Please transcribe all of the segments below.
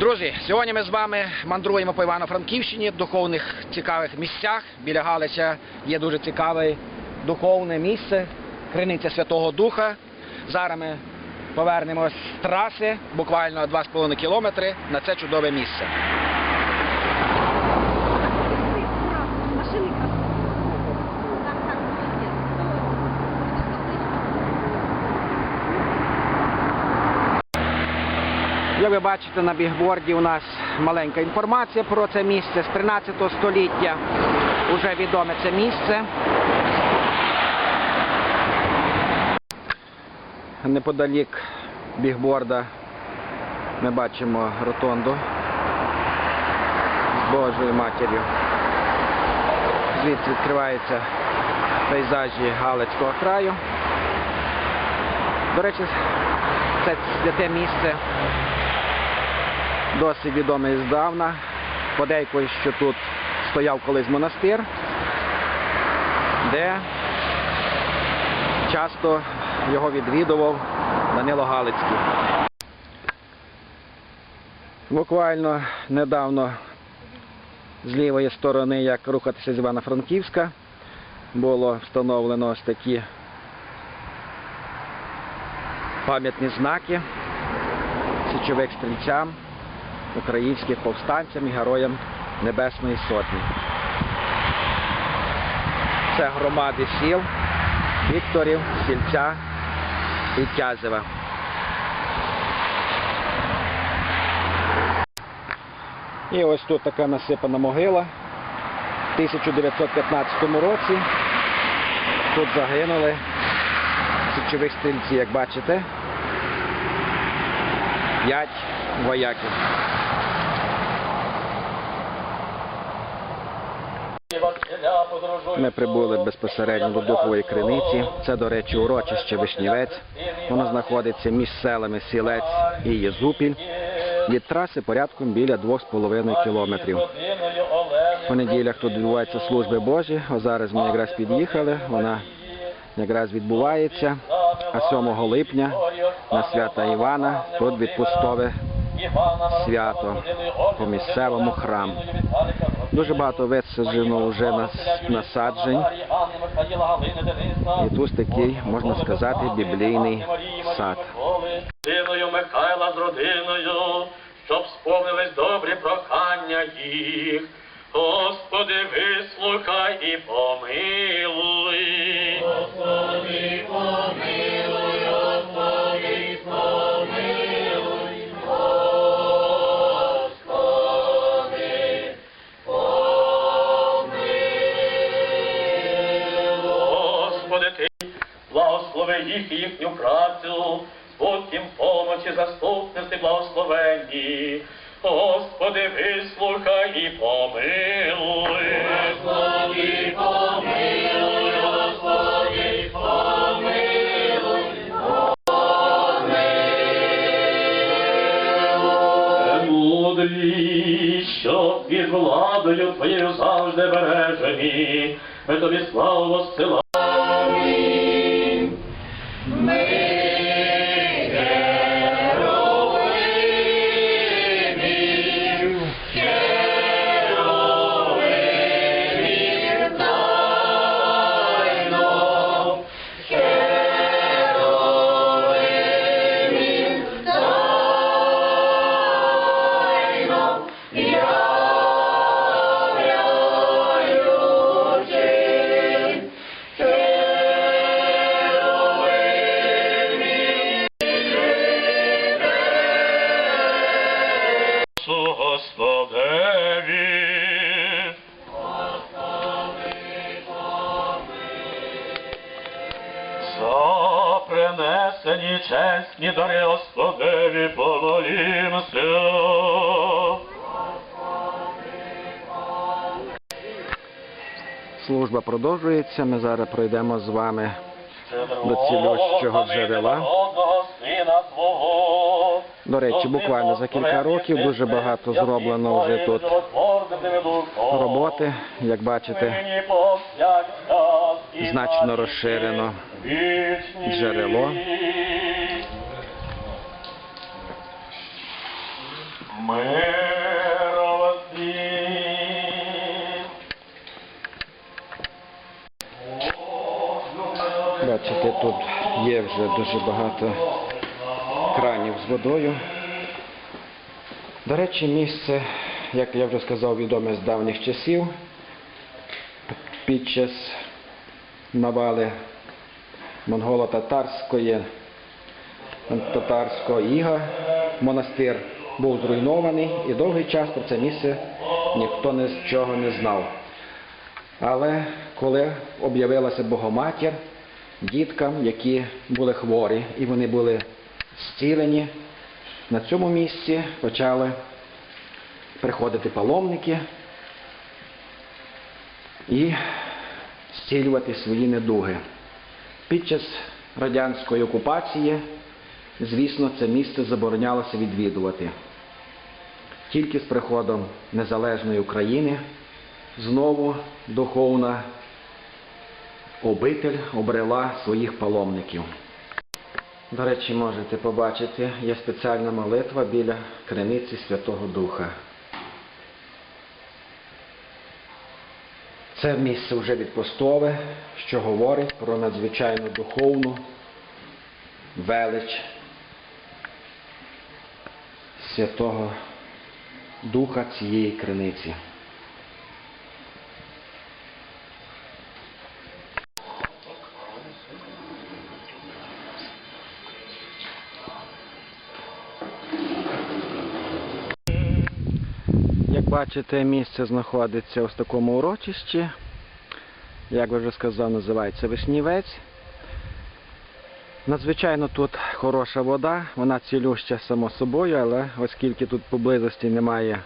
Друзі, сьогодні ми з вами мандруємо по Івано-Франківщині, духовних цікавих місцях. Біля Галича є дуже цікаве духовне місце, криниця Святого Духа. Зараз ми повернемось з траси, буквально 2,5 кілометри на це чудове місце. Машины Так, так, Як ви бачите, на бігборді у нас маленька інформація про це місце з 13 століття. Уже відоме це місце. Неподалік бігборда ми бачимо ротонду з Божою матір'ю. Звідси відкриваються пейзажі Галицького краю. До речі, це святе місце досить відомий здавна. Подейкують, що тут стояв колись монастир, де часто його відвідував Данило Галицький. Буквально недавно з лівої сторони, як рухатися з Івано-Франківська, було встановлено ось такі пам'ятні знаки січових стрільцям, українських повстанцям і героям Небесної Сотні. Це громади сіл Вікторів, Сільця і Тязева. І ось тут така насипана могила. В 1915 році тут загинули січових стрільці, як бачите, п'ять вояків. Ми прибули безпосередньо до Духової криниці. Це, до речі, урочище Вишнівець. Воно знаходиться між селами Сілець і Єзупіль. Від траси порядком біля 2,5 кілометрів. По неділях тут відбуваються служби Божі. О, зараз ми якраз під'їхали. Вона якраз відбувається. А 7 липня на свята Івана тут відпустове свято по місцевому храму. Дуже багато висаджено вже нас- насаджень. І тут такий, можна сказати, біблійний сад. Родиною Михайла з родиною, щоб сповнились добрі прохання їх. Господи, вислухай і помилуй, їх і їхню працю, будь їм помочі, заступності, благословенні. Господи, вислухай і помилуй. Господи, помилуй, Господи, помилуй. Мудрі, що під владою твоєю завжди бережені, ми тобі славу воссилаємо. Принесені чесні дари Господеві помолімся. Служба продовжується. Ми зараз пройдемо з вами до цілющого джерела. До речі, буквально за кілька років дуже багато зроблено вже тут роботи. Як бачите, значно розширено джерело. Бачите, тут є вже дуже багато кранів з водою. До речі, місце, як я вже сказав, відоме з давніх часів. Під час навали монголо-татарської татарського іга монастир був зруйнований і довгий час про це місце ніхто нічого не знав. Але коли об'явилася Богоматір, діткам, які були хворі і вони були зцілені, на цьому місці почали приходити паломники і зцілювати свої недуги. Під час радянської окупації, звісно, це місце заборонялося відвідувати. Тільки з приходом незалежної України знову духовна обитель обрела своїх паломників. До речі, можете побачити, є спеціальна молитва біля криниці Святого Духа. Це місце вже відпустове, що говорить про надзвичайну духовну велич Святого Духа цієї криниці. Бачите, місце знаходиться ось в такому урочищі. Як я вже сказав, називається Вишнівець. Надзвичайно тут хороша вода, вона цілюща само собою, але оскільки тут поблизості немає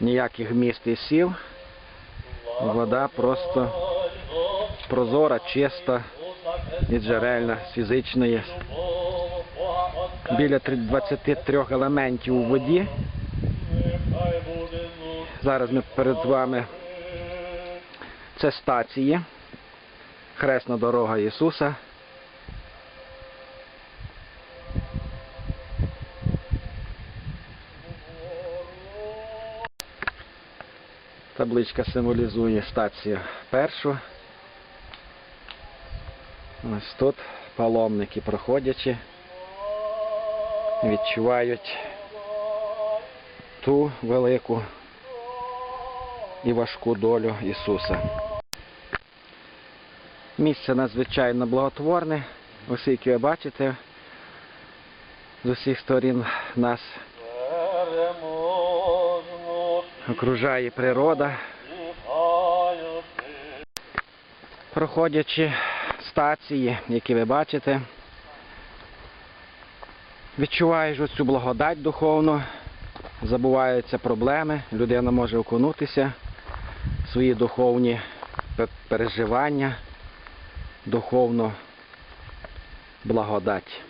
ніяких міст і сіл, вода просто прозора, чиста і джерельна з фізичної. Біля 23 елементів у воді. Зараз ми перед вами це стації, хресна дорога Ісуса. Табличка символізує стацію першу. Ось тут паломники проходячи, відчувають ту велику і важку долю Ісуса. Місце надзвичайно благотворне, оскільки ви бачите, з усіх сторін нас окружає природа. Проходячи стації, які ви бачите, відчуваєш оцю благодать духовну, забуваються проблеми, людина може окунутися свої духовні переживання, духовну благодать.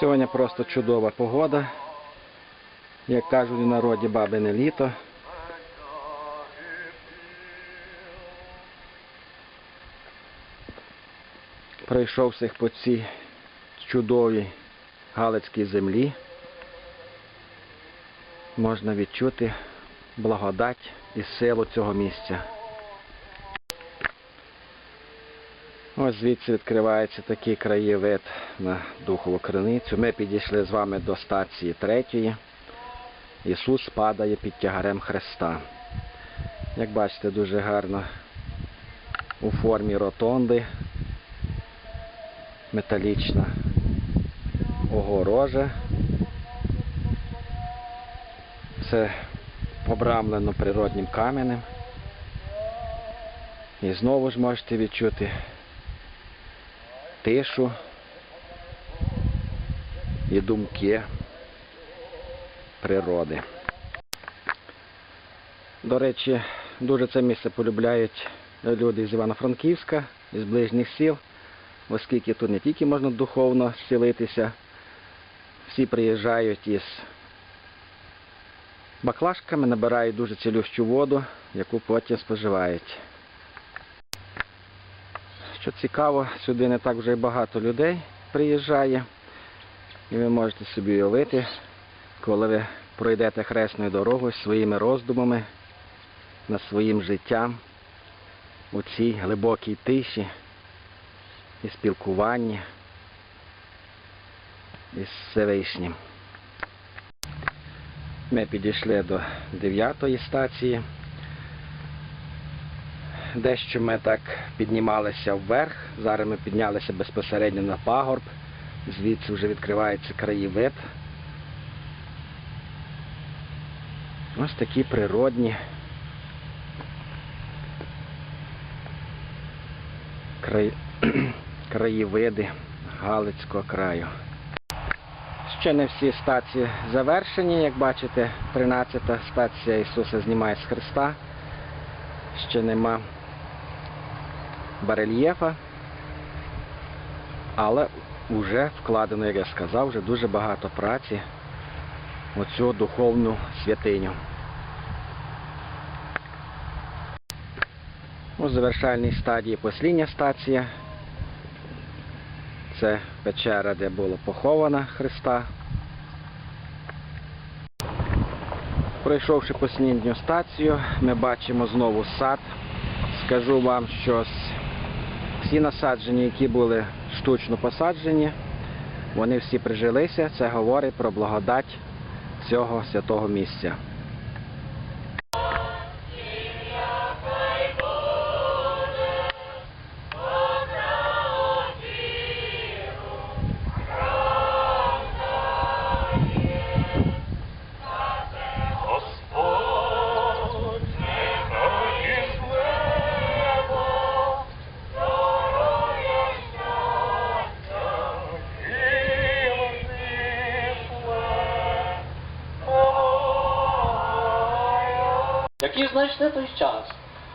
Сьогодні просто чудова погода. Як кажуть у народі бабине літо. Пройшовся по цій чудовій Галицькій землі. Можна відчути благодать і силу цього місця. Ось звідси відкривається такий краєвид на Духову криницю. Ми підійшли з вами до стації третьої. Ісус падає під тягарем Христа. Як бачите, дуже гарно у формі ротонди, металічна огорожа. Все обрамлено природнім каменем. І знову ж можете відчути тишу і думки природи. До речі, дуже це місце полюбляють люди з Івано-Франківська, із ближніх сіл, оскільки тут не тільки можна духовно зцілитися, всі приїжджають із баклажками, набирають дуже цілющу воду, яку потім споживають. Що цікаво, сюди не так вже й багато людей приїжджає. І ви можете собі уявити, коли ви пройдете хресною дорогою своїми роздумами над своїм життям у цій глибокій тиші і спілкуванні із Всевишнім. Ми підійшли до дев'ятої стації. Дещо ми так піднімалися вверх. Зараз ми піднялися безпосередньо на пагорб. Звідси вже відкривається краєвид. Ось такі природні краєвиди Галицького краю. Ще не всі стації завершені, як бачите, 13-та стація Ісуса знімає з Христа. Ще нема барельєфа, але вже вкладено, як я сказав, вже дуже багато праці у цю духовну святиню. У завершальній стадії послідня стація. Це печера, де було поховано Христа. Пройшовши послідню стацію, ми бачимо знову сад. Скажу вам, що всі насадження, які були штучно посаджені, вони всі прижилися. Це говорить про благодать цього святого місця. Який той час,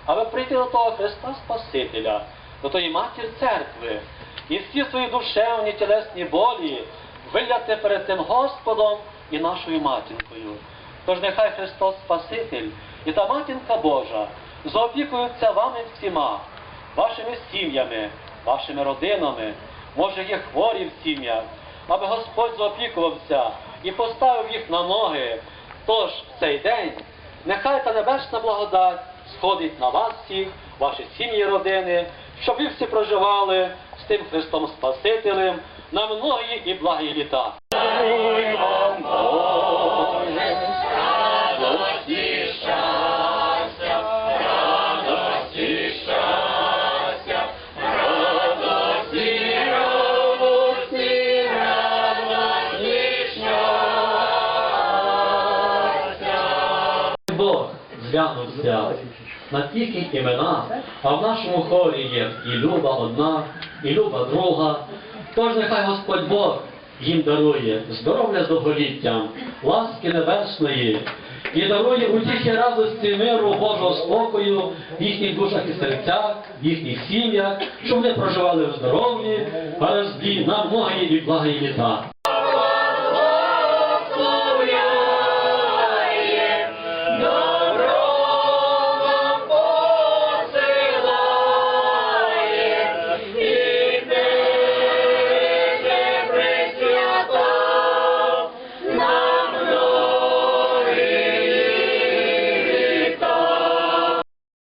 аби прийти до того Христа Спасителя, до тої матір церкви, і всі свої душевні тілесні болі виляти перед тим Господом і нашою матінкою. Тож нехай Христос Спаситель і та матінка Божа заопікуються вами всіма, вашими сім'ями, вашими родинами, може є хворі в сім'ях, аби Господь заопікувався і поставив їх на ноги. Тож в цей день Нехай та небесна благодать сходить на вас всіх, ваші сім'ї, родини, щоб ви всі проживали з тим Христом Спасителем на многі і благі літа. Бог зглянувся на тільки імена, а в нашому хорі є і люба одна, і люба друга. Тож нехай Господь Бог їм дарує здоров'я з довголіттям, ласки небесної, і дарує утіхи радості, миру, Божого спокою в їхніх душах і серцях, в їхніх сім'ях, щоб вони проживали в здоров'ї, гаразді на многі і благі літа.